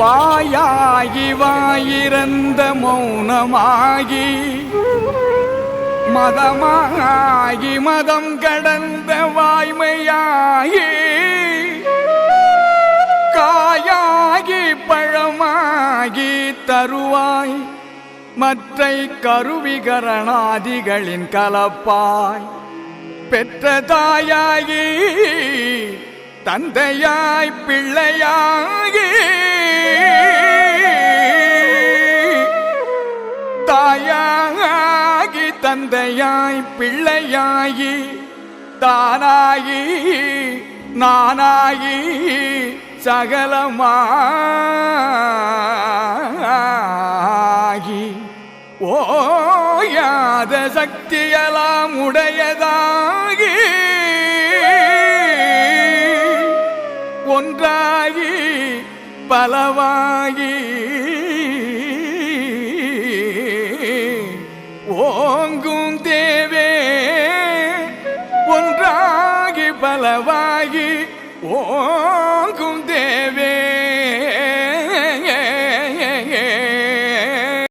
வாயாகி வாயிறந்த மௌனமாகி மதமாகி மதம் கடந்த வாய்மையாகி காயாகி பழமாகி தருவாய் மற்றை கருவிகரணாதிகளின் கலப்பாய். பெற்ற தாயாகி தந்தையாய் பிள்ளையாகி தாயாகி தந்தையாய் பிள்ளையாகி தானாகி நானாகி சகலமாகி. ஓயாத சக்தியெல்லாம் உடையதா? ஒன்றாகி பலவாகி. ஓங்கும் தேவே ஒன்றாகி பலவாகி. ஓங்கும் தே